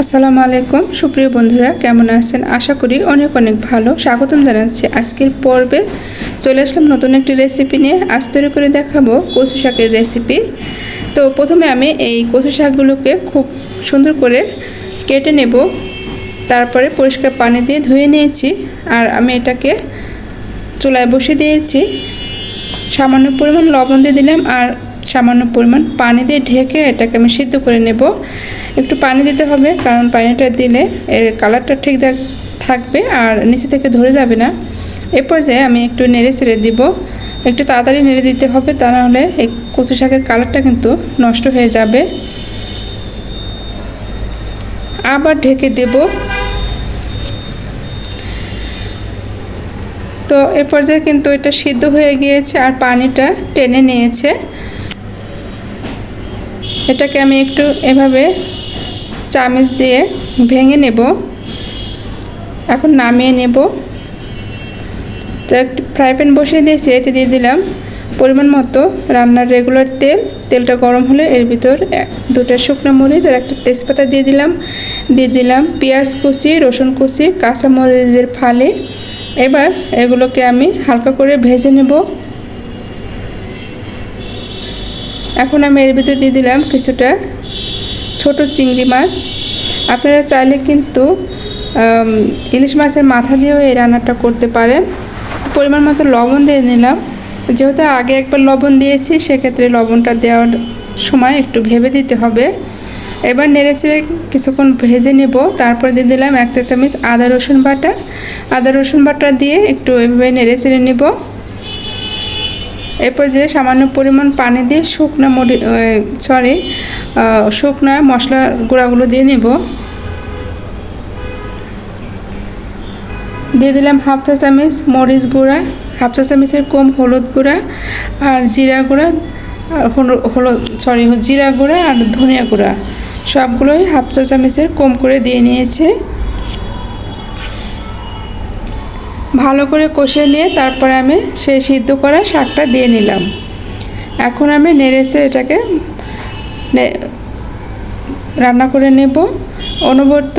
আসসালামু আলাইকুম। সুপ্রিয় বন্ধুরা, কেমন আছেন? আশা করি অনেক অনেক ভালো। স্বাগতম জানাচ্ছি আজকের পর্বে। চলে আসলাম নতুন একটি রেসিপি নিয়ে। আজ তৈরি করে দেখাবো কচু শাকের রেসিপি তো প্রথমে আমি এই কচু শাকগুলোকে খুব সুন্দর করে কেটে নেব। তারপরে পরিষ্কার পানি দিয়ে ধুয়ে নিয়েছি। আর আমি এটাকে চুলায় বসিয়ে দিয়েছি। সামান্য পরিমাণ লবণ দিয়ে দিলাম। আর সামান্য পরিমাণ পানি দিয়ে ঢেকে এটাকে আমি সিদ্ধ করে নেব। একটু পানি দিতে হবে, কারণ পানিটা দিলে এর কালারটা ঠিক থাকবে আর নিচে থেকে ধরে যাবে না। এ পর্যায়ে আমি একটু নেড়ে ছেড়ে দিব। একটু তাড়াতাড়ি নেড়ে দিতে হবে, তা নাহলে এই কচু শাকের কালারটা কিন্তু নষ্ট হয়ে যাবে। আবার ঢেকে দেব। তো এ পর্যায়ে কিন্তু এটা সিদ্ধ হয়ে গিয়েছে আর পানিটা টেনে নিয়েছে। এটাকে আমি একটু এভাবে চামচ দিয়ে ভেঙে নেব। এখন নামিয়ে নেব। তো একটু ফ্রাই প্যান বসিয়ে দিয়েছি, এতে দিয়ে দিলাম পরিমাণ মতো রান্নার রেগুলার তেল। তেলটা গরম হলে এর ভিতর দুটো শুকনো মরিচ আর একটা তেজপাতা দিয়ে দিলাম। দিয়ে দিলাম পেঁয়াজ কুচি, রসুন কুচি কাঁচা মরিচের ফালি। এবার এগুলোকে আমি হালকা করে ভেজে নেব। এখন আমি এর ভিতরে দিয়ে দিলাম কিছুটা ছোট চিংড়ি মাছ। আপনারা চাইলে কিন্তু ইলিশ মাছের মাথা দিয়েও এই রান্নাটা করতে পারেন। পরিমাণ মতো লবণ দিয়ে নিলাম। যেহেতু আগে একবার লবণ দিয়েছি, সেক্ষেত্রে লবণটা দেওয়ার সময় একটু ভেবে দিতে হবে। এবার নেড়ে চেড়ে কিছুক্ষণ ভেজে নেব। তারপর দিয়ে দিলাম এক চা চামচ আদা রসুন বাটা। আদা রসুন বাটা দিয়ে একটু এভাবে নেড়ে চেড়ে নেব। এরপর যে সামান্য পরিমাণ পানি দিয়ে শুকনো মরি সরি শুকনা মশলা গুঁড়াগুলো দিয়ে নেব। দিয়ে দিলাম হাফ চা চামচ মরিচ গুঁড়া, হাফ চা চামচের কম হলুদ গুঁড়া আর জিরা গুঁড়া, আর হলু- হলুদ সরি জিরা গুঁড়া আর ধনিয়া গুঁড়া। সবগুলোই হাফ চা চামচের কম করে দিয়ে নিয়েছে। ভালো করে কষিয়ে নিয়ে তারপরে আমি সেই সিদ্ধ করা শাকটা দিয়ে নিলাম। এখন আমি নেড়েছে এটাকে রান্না করে নেব। অনবরত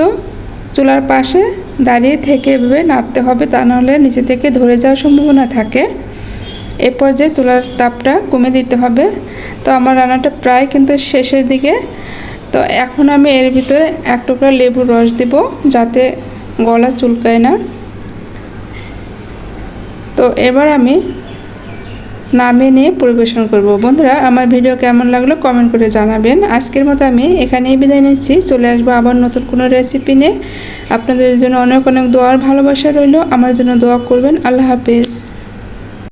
চুলার পাশে দাঁড়িয়ে থেকে এভাবে নাড়তে হবে, তা নাহলে নিচে থেকে ধরে যাওয়ার সম্ভাবনা থাকে। এ পর্যায়ে চুলার তাপটা কমে দিতে হবে। তো আমার রান্নাটা প্রায় কিন্তু শেষের দিকে। তো এখন আমি এর ভিতরে এক টুকরা লেবুর রস দেব, যাতে গলা চুলকায় না। তো এবার আমি নামে নিয়ে পরিবেশন করব। বন্ধুরা, আমার ভিডিও কেমন লাগল কমেন্ট করে জানাবেন। আজকের মতো আমি এখানেই বিদায় নিচ্ছি। চলে আসব আবার নতুন কোনো রেসিপি নিয়ে। আপনাদের জন্য অনেক অনেক দোয়ার ভালোবাসা রইল। আমার জন্য দোয়া করবেন। আল্লাহ হাফেজ।